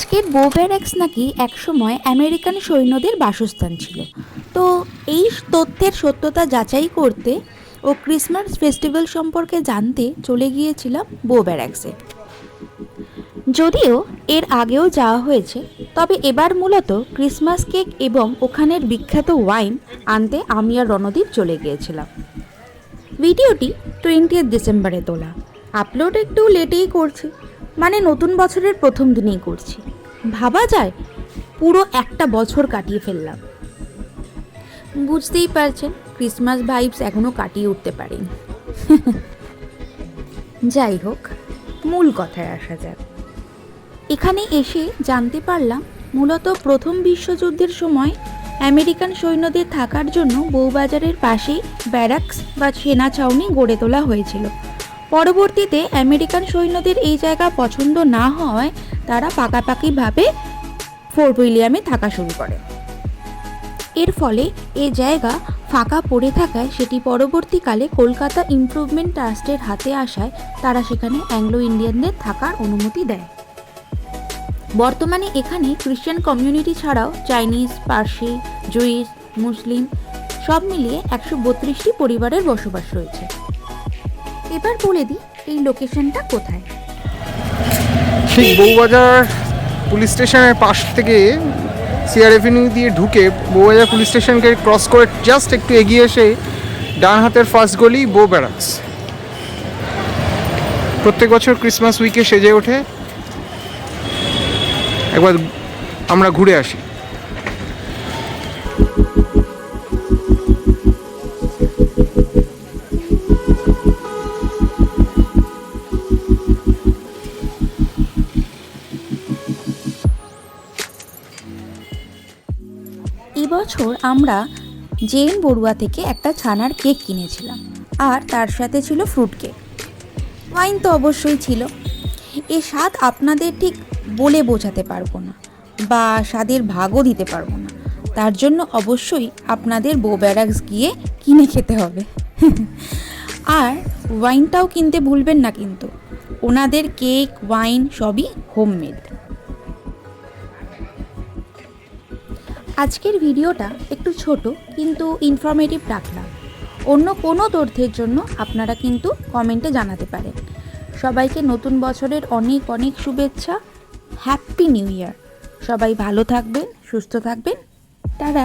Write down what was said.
আজকের বো ব্যারাক্স নাকি একসময় আমেরিকান সৈন্যদের বাসস্থান ছিল। তো এই তথ্যের সত্যতা যাচাই করতে ও ক্রিসমাস ফেস্টিভ্যাল সম্পর্কে জানতে চলে গিয়েছিলাম বো ব্যারাক্সে যদিও এর আগেও যাওয়া হয়েছে, তবে এবার মূলত ক্রিসমাস কেক এবং ওখানের বিখ্যাত ওয়াইন আনতে আমি আর রণদীপ চলে গিয়েছিলাম। ভিডিওটি টোয়েন্টিয়েথ ডিসেম্বরে তোলা। আপলোড একটু লেটেই করছি মানে নতুন বছরের প্রথম দিনেই করছি। ভাবা যায়? পুরো একটা বছর কাটিয়ে ফেললাম। বুঝতেই পারছেন, ক্রিসমাস ভাইবস এখনও কাটিয়ে উঠতে পারিনি। যাই হোক, মূল কথায় আসা যাক। এখানে এসে জানতে পারলাম, মূলত প্রথম বিশ্বযুদ্ধের সময় আমেরিকান সৈন্যদের থাকার জন্য বউবাজারের পাশেই ব্যারাক্স বা সেনা ছাউনি গড়ে তোলা হয়েছিল। পরবর্তীতে আমেরিকান সৈন্যদের এই জায়গা পছন্দ না হওয়ায় তারা পাকাপাকিভাবে ফোর্ট উইলিয়ামে থাকা শুরু করে। এর ফলে এ জায়গা ফাঁকা পড়ে থাকায় সেটি পরবর্তীকালে কলকাতা ইমপ্রুভমেন্ট ট্রাস্টের হাতে আসায় তারা সেখানে অ্যাংলো ইন্ডিয়ানদের থাকার অনুমতি দেয়। বর্তমানে এখানে খ্রিশ্চান কমিউনিটি ছাড়াও চাইনিজ, পার্সি জুইস মুসলিম সব মিলিয়ে একশো বত্রিশটি পরিবারের বসবাস রয়েছে। এবার বলে দিই এই লোকেশনটা কোথায়। ঠিক বউবাজার পুলিশ স্টেশনের পাশ থেকে সিআর এভিনিউ দিয়ে ঢুকে বউবাজার পুলিশ স্টেশনকে ক্রস করে জাস্ট একটু এগিয়ে এসে ডান হাতের ফার্স্ট গলি বউ ব্যারাক্স প্রত্যেক বছর ক্রিসমাস উইকে সেজে ওঠে। একবার আমরা ঘুরে আসি। এবছর আমরা জেন বড়ুয়া থেকে একটা ছানার কেক কিনেছিলাম, আর তার সাথে ছিল ফ্রুট কেক। ওয়াইন তো অবশ্যই ছিল। এ স্বাদ আপনাদের ঠিক বলে বোঝাতে পারব না, বা স্বাদের ভাগও দিতে পারব না। তার জন্য অবশ্যই আপনাদের বো ব্যারাক্স গিয়ে কিনে খেতে হবে। আর ওয়াইনটাও কিনতে ভুলবেন না কিন্তু, ওনাদের কেক, ওয়াইন সবই হোমমেড। আজকের ভিডিওটা একটু ছোট কিন্তু ইনফরমেটিভ রাখলাম অন্য কোনো তথ্যের জন্য আপনারা কিন্তু কমেন্টে জানাতে পারেন। সবাইকে নতুন বছরের অনেক অনেক শুভেচ্ছা। হ্যাপি নিউ ইয়ার সবাই ভালো থাকবেন, সুস্থ থাকবেন। তারা